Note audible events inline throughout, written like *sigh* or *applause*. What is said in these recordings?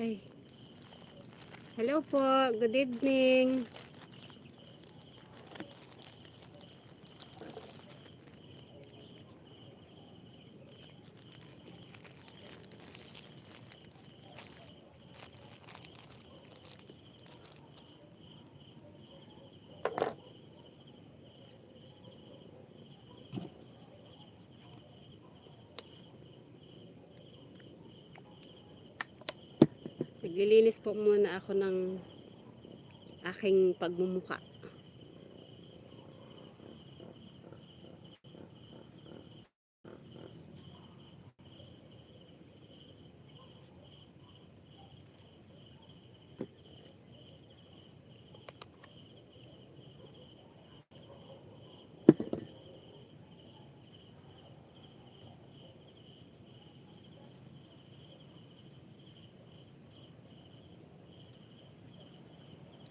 Ay. Hello po. Good evening. Naglilinis po muna ako ng aking pagmumuka.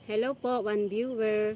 Hello po, one viewer.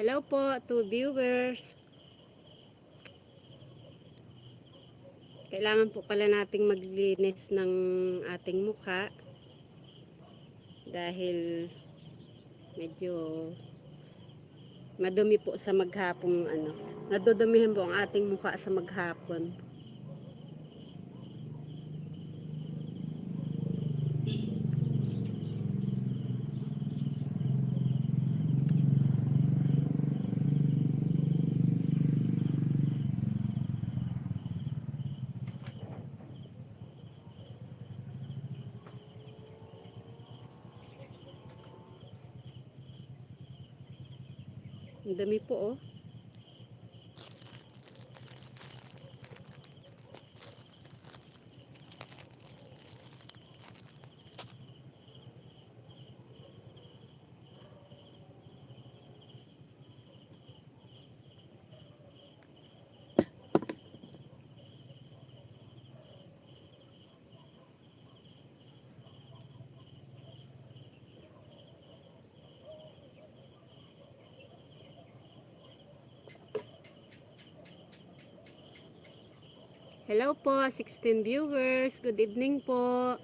Hello po, two viewers. Kailangan po pala nating maglinis ng ating mukha dahil medyo madumi po sa maghapong ano. Nadudumihan po ang ating mukha sa maghapon. Ang dami po oh. Hello po, 16 viewers. Good evening po.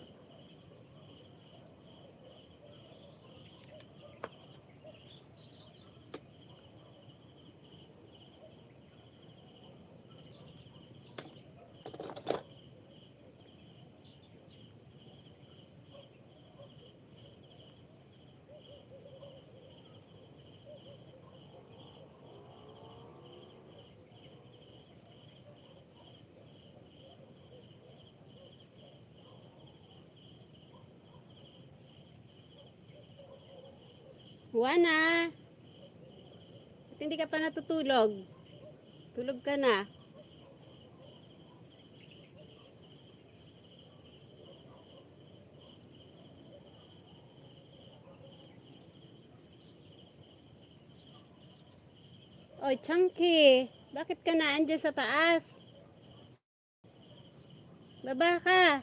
Juana! Ba't hindi ka pa natutulog? Tulog ka na. Oy, Chunky! Bakit ka na andyan sa taas? Baba ka!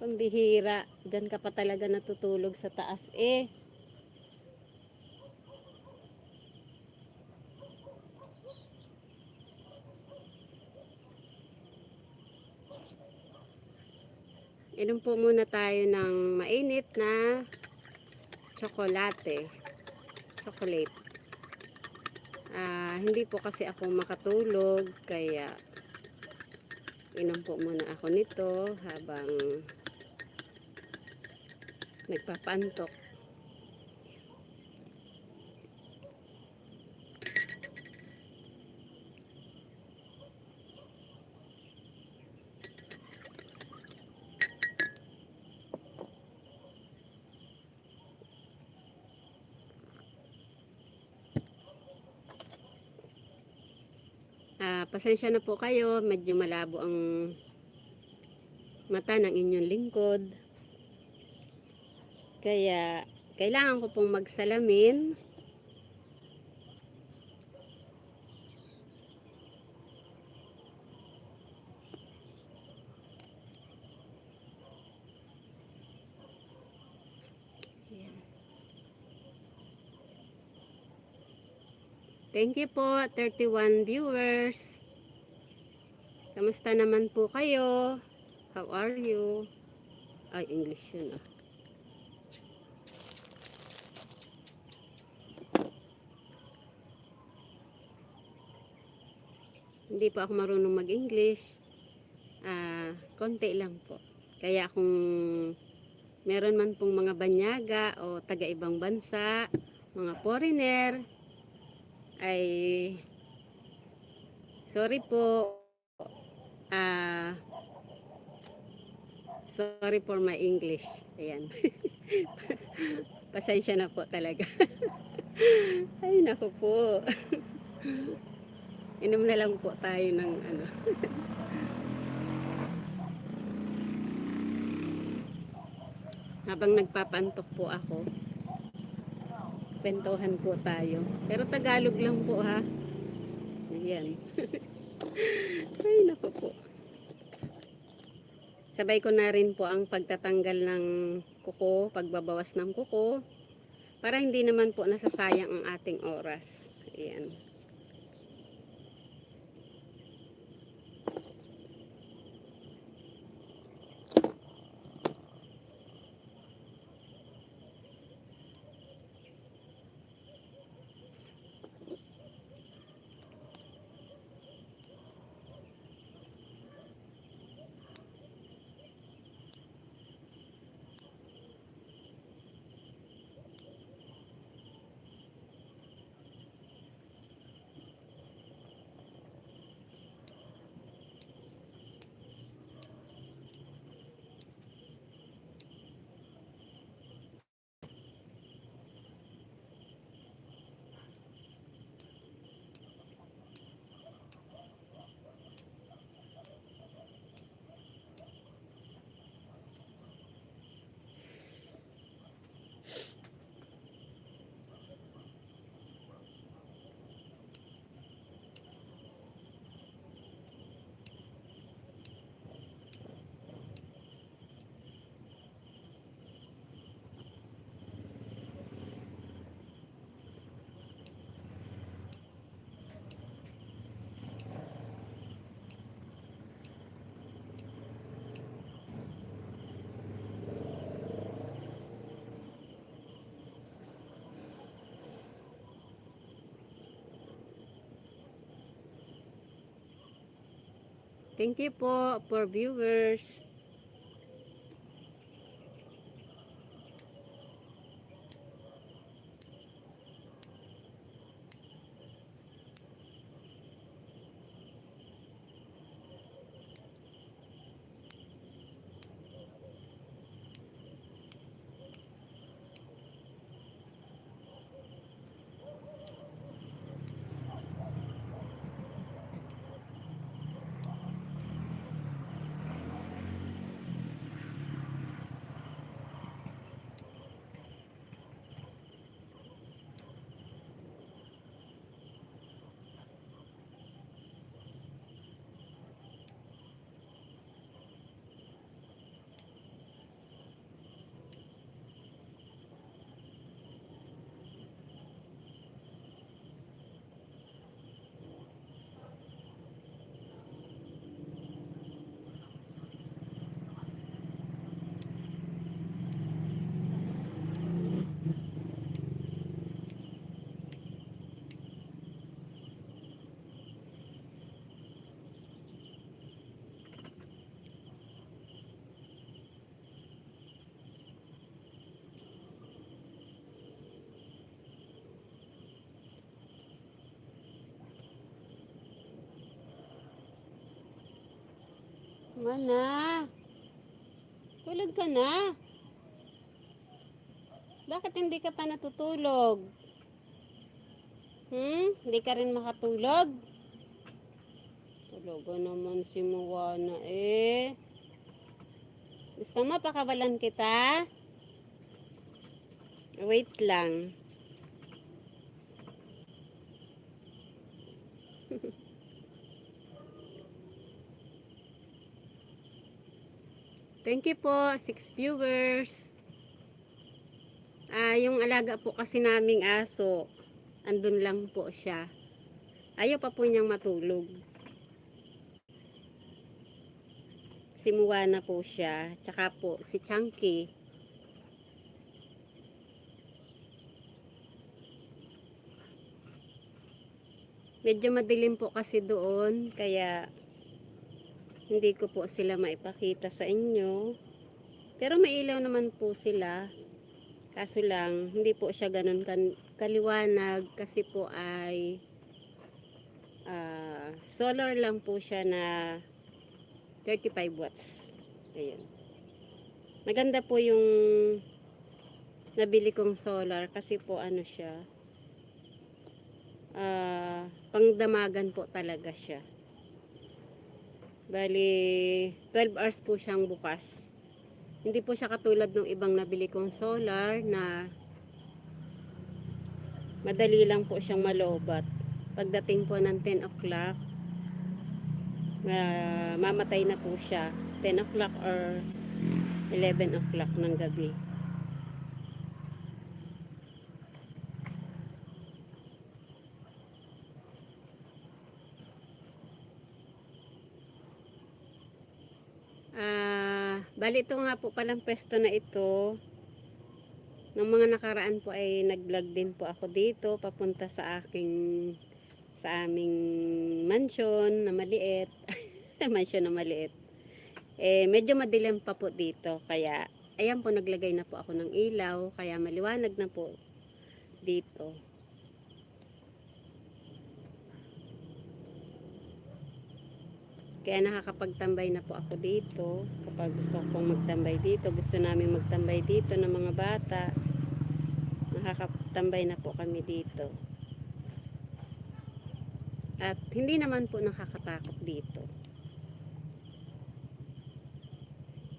Pambihira. Diyan ka pa talaga natutulog sa taas eh. Inom po muna tayo ng mainit na tsokolate. Chocolate. Ah, hindi po kasi ako makatulog kaya inom po muna ako nito habang nagpapantok. Ah, pasensya na po kayo, medyo malabo ang mata ng inyong lingkod. Kaya kailangan ko pong magsalamin. Thank you po, 31 viewers. Kamusta naman po kayo? How are you? Ay, English yun ah. Hindi po ako marunong mag-English. Ah, konti lang po. Kaya kung meron man pong mga banyaga o taga ibang bansa, mga foreigner, ay sorry po. Ah, sorry for my English. Ayan. *laughs* Pasensya na po talaga. *laughs* Ay, naku po. *laughs* Inom na lang po tayo ng ano. Habang nagpapantok po ako, kwentuhan po tayo. Pero Tagalog lang po ha. Ayan. Ay, naku po. Sabay ko na rin po ang pagtatanggal ng kuko, pagbabawas ng kuko, para hindi naman po nasasayang ang ating oras. Ayan. Thank you po for viewers. Mana? Tulog ka na. Bakit hindi ka pa natutulog? Hmm? Hindi ka rin makatulog? Talaga naman si Moana eh. Gusto mo pakawalan kita? Wait lang. Thank you po, six viewers. Ah, yung alaga po kasi naming aso, andun lang po siya. Ayaw pa po niyang matulog. Si Moana po siya, tsaka po si Chunky. Medyo madilim po kasi doon, kaya hindi ko po sila maipakita sa inyo. Pero may ilaw naman po sila. Kaso lang, hindi po siya ganun kaliwanag kasi po ay ah, solar lang po siya na 35 watts. Ayan. Maganda po yung nabili kong solar kasi po ano siya ah, pangdamagan po talaga siya. Bali, 12 hours po siyang bukas. Hindi po siya katulad ng ibang nabili kong solar na madali lang po siyang malobat. Pagdating po ng 10 o'clock, ma- mamatay na po siya. 10 o'clock or 11 o'clock ng gabi. Ah, bali ito nga po palang pwesto na ito. Nung mga nakaraan po ay nag-vlog din po ako dito papunta sa aking sa aming mansion na maliit. *laughs* mansion na maliit. Eh medyo madilim pa po dito kaya ayan po naglagay na po ako ng ilaw kaya maliwanag na po dito. Kaya nakakapagtambay na po ako dito. Kapag gusto ko pong magtambay dito, gusto namin magtambay dito ng mga bata. Nakakatambay na po kami dito. At hindi naman po nakakatakot dito.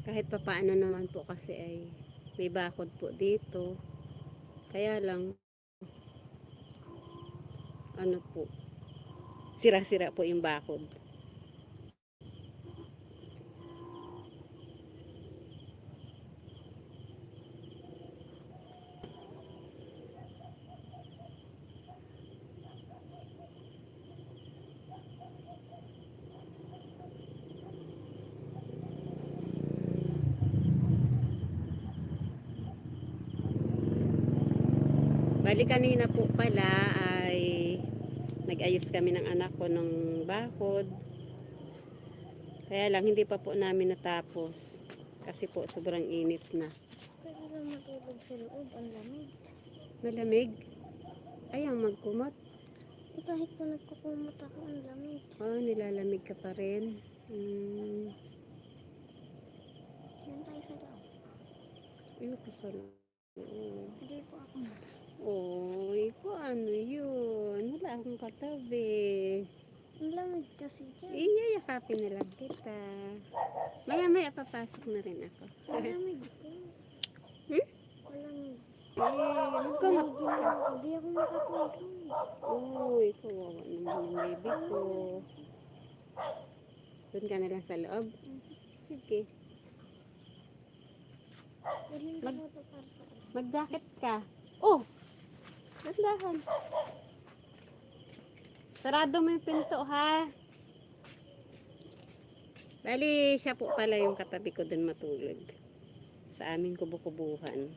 Kahit papaano naman po kasi ay may bakod po dito. Kaya lang, ano po, sira-sira po yung bakod. Bali kanina po pala ay nag-ayos kami ng anak ko ng bakod. Kaya lang hindi pa po namin natapos. Kasi po sobrang init na. Pwede lang matulog sa loob, ang lamig. Malamig. Ayaw magkumot. Eh, kahit po nagkukumot ako, ang lamig. Oh, nilalamig ka pa rin. Hmm. Yan tayo sa loob. Ayun ko sa loob. Hindi po ako Oy, ko ano yun? Wala akong katabi. Ang lamig kasi dyan. Iyayakapin na lang kita. Maya maya papasok na rin ako. Ang lamig po. Hmm? Eh, magkumot ka. Hindi ako makatulog. Uy, kawawa naman yung baby ko. Doon ka na lang sa loob. Sige. Mag- ko. Mag-jacket ka. Oh! Dandahan. Sarado mo yung pinto, ha? Bali, siya po pala yung katabi ko dun matulog. Sa aming kubo-kubuhan.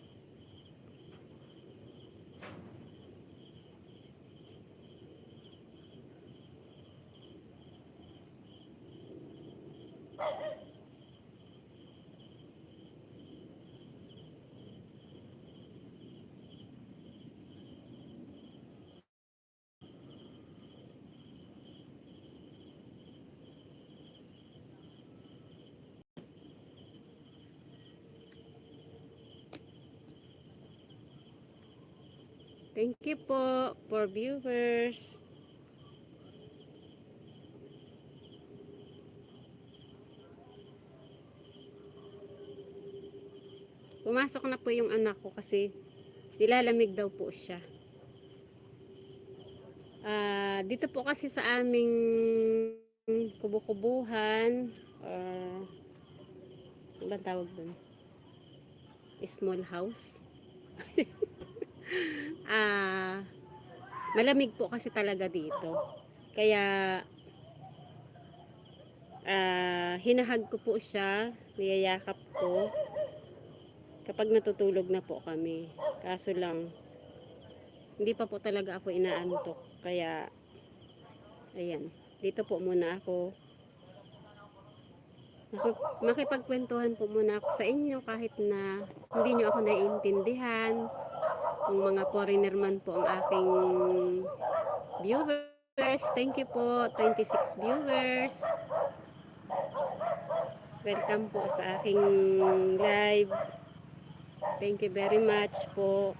Thank you po for viewers. Pumasok na po yung anak ko kasi nilalamig daw po siya. Uh, dito po kasi sa aming kubukubuhan uh, ah, ano tawag dun? A small house. *laughs* ah, malamig po kasi talaga dito. Kaya ah, hinahag ko po siya, niyayakap ko kapag natutulog na po kami. Kaso lang, hindi pa po talaga ako inaantok. Kaya, ayan, dito po muna ako. Makip- Makipagkwentuhan po muna ako sa inyo kahit na hindi nyo ako naiintindihan. Kung mga foreigner man po ang aking viewers, thank you po, 26 viewers. Welcome po sa aking live. Thank you very much po.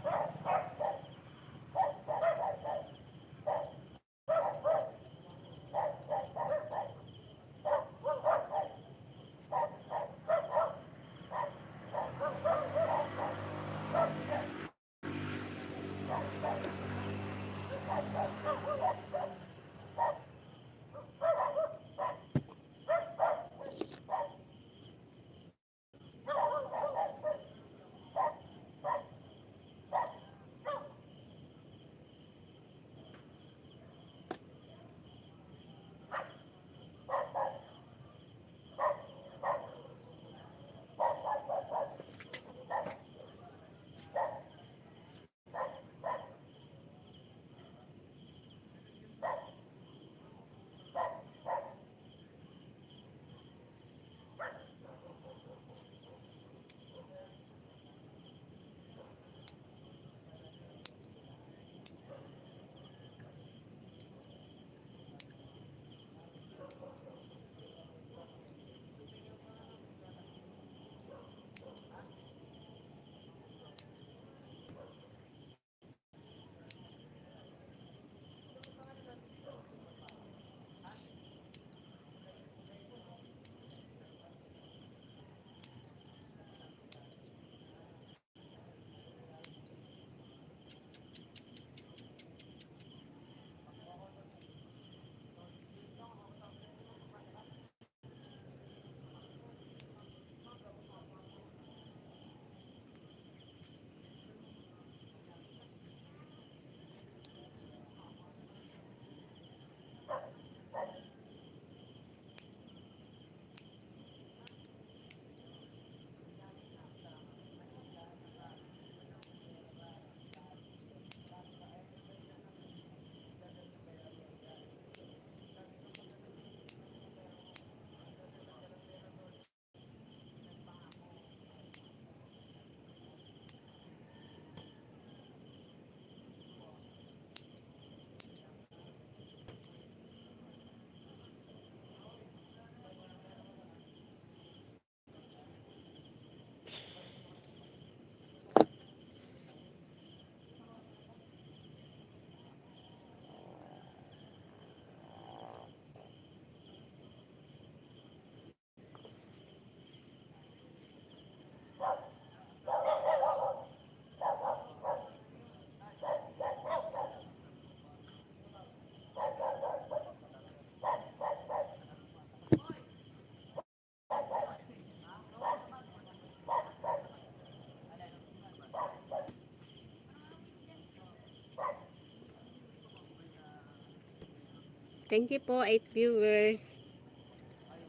Thank you po, 8 viewers.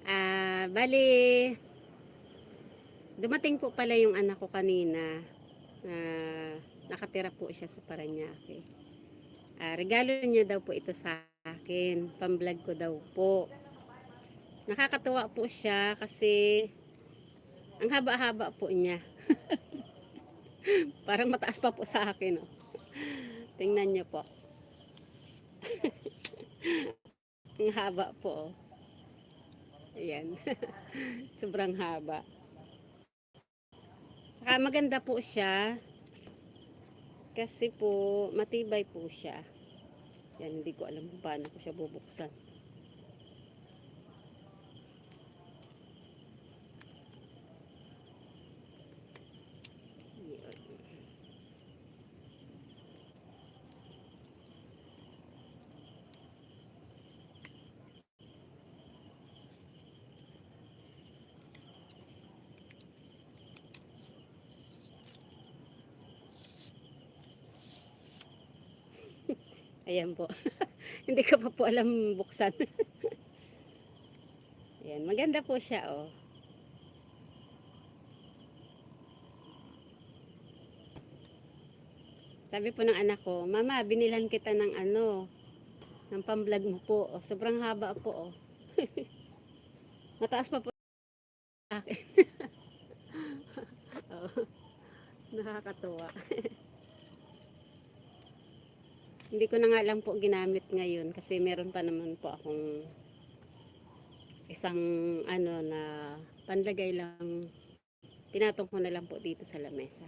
Ah, bali, dumating po pala yung anak ko kanina. Ah, nakatira po siya sa Paranaque. Ah, regalo niya daw po ito sa akin. Pamblog ko daw po. Nakakatuwa po siya kasi ang haba-haba po niya. *laughs* Parang mataas pa po sa akin. Oh. Tingnan niyo po. *laughs* Ang haba po. Ayan. *laughs* Sobrang haba. Saka maganda po siya. Kasi po, matibay po siya. Yan, hindi ko alam paano ko siya bubuksan. Ayan po. *laughs* Hindi ko pa po alam buksan. *laughs* Ayan, maganda po siya, oh. Sabi po ng anak ko, Mama, binilan kita ng ano, ng pamblog mo po. Oh, sobrang haba po, oh. *laughs* Mataas pa po akin. oh, nakakatuwa. Hindi ko na nga lang po ginamit ngayon kasi meron pa naman po akong isang ano na panlagay lang pinatong ko na lang po dito sa lamesa.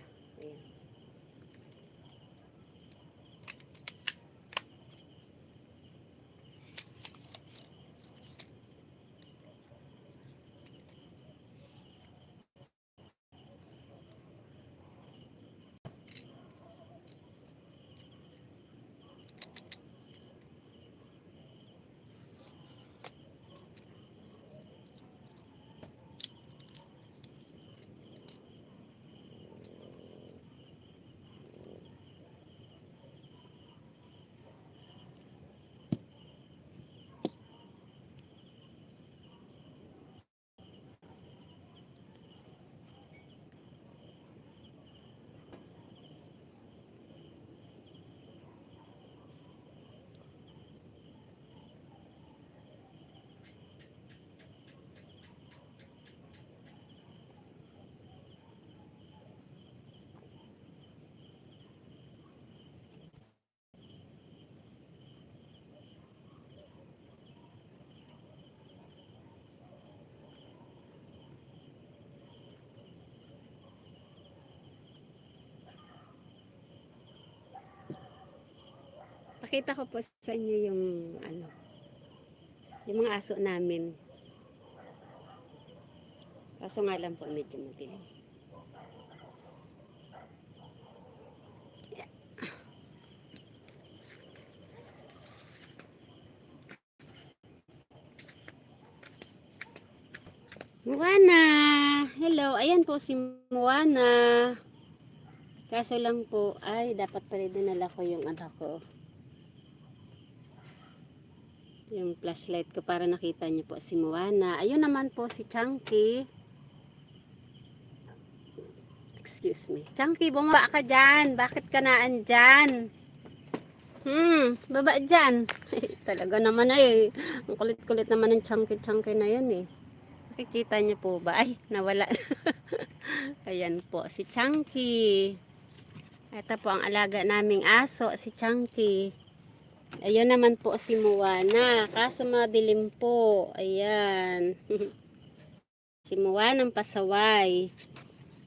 Pakita ko po sa inyo yung ano yung mga aso namin. Kaso nga lang po medyo madilim. Yeah. Moana! Hello! Ayan po si Moana. Kaso lang po, ay dapat pala dinala ko yung anak ko yung flashlight ko para nakita niyo po si Moana. Ayun naman po si Chunky. Excuse me. Chunky, bumaba ka dyan. Bakit ka na andyan? Hmm, baba dyan. *laughs* Talaga naman ay. Ang kulit-kulit naman ng Chunky-Chunky na yan eh. Nakikita niyo po ba? Ay, nawala. *laughs* Ayan po, si Chunky. Ito po ang alaga naming aso, si Chunky. Ayun naman po si Moana. Kaso madilim po. Ayan. *laughs* si Moana ng pasaway.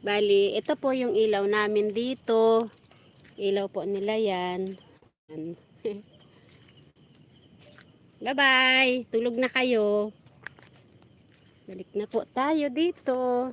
Bali, ito po yung ilaw namin dito. Ilaw po nila. Yan. *laughs* Bye-bye. Tulog na kayo. Balik na po tayo dito.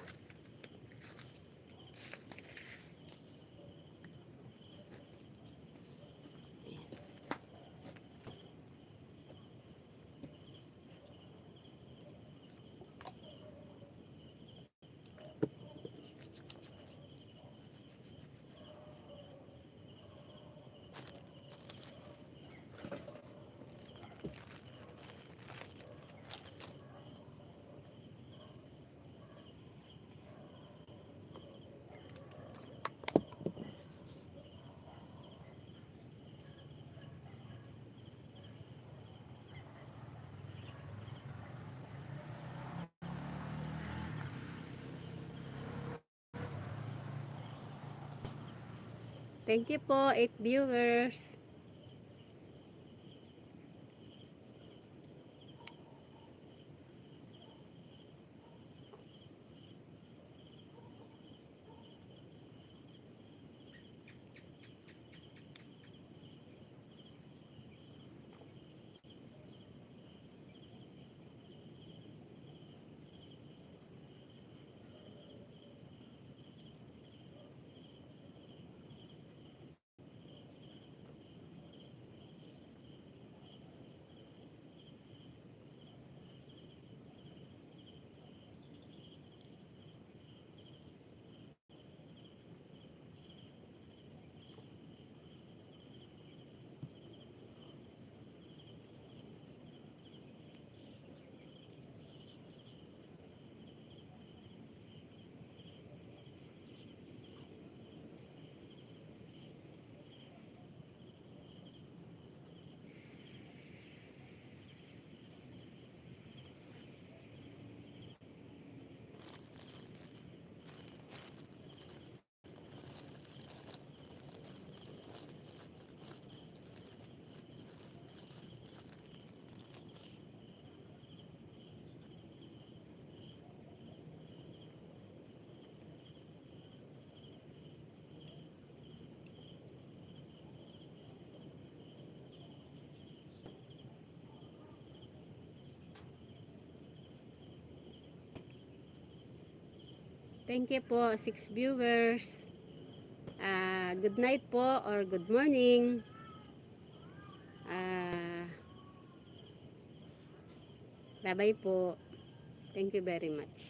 Thank you po, 8 viewers. Thank you po, six viewers. Ah, good night po or good morning. Ah, bye-bye po. Thank you very much.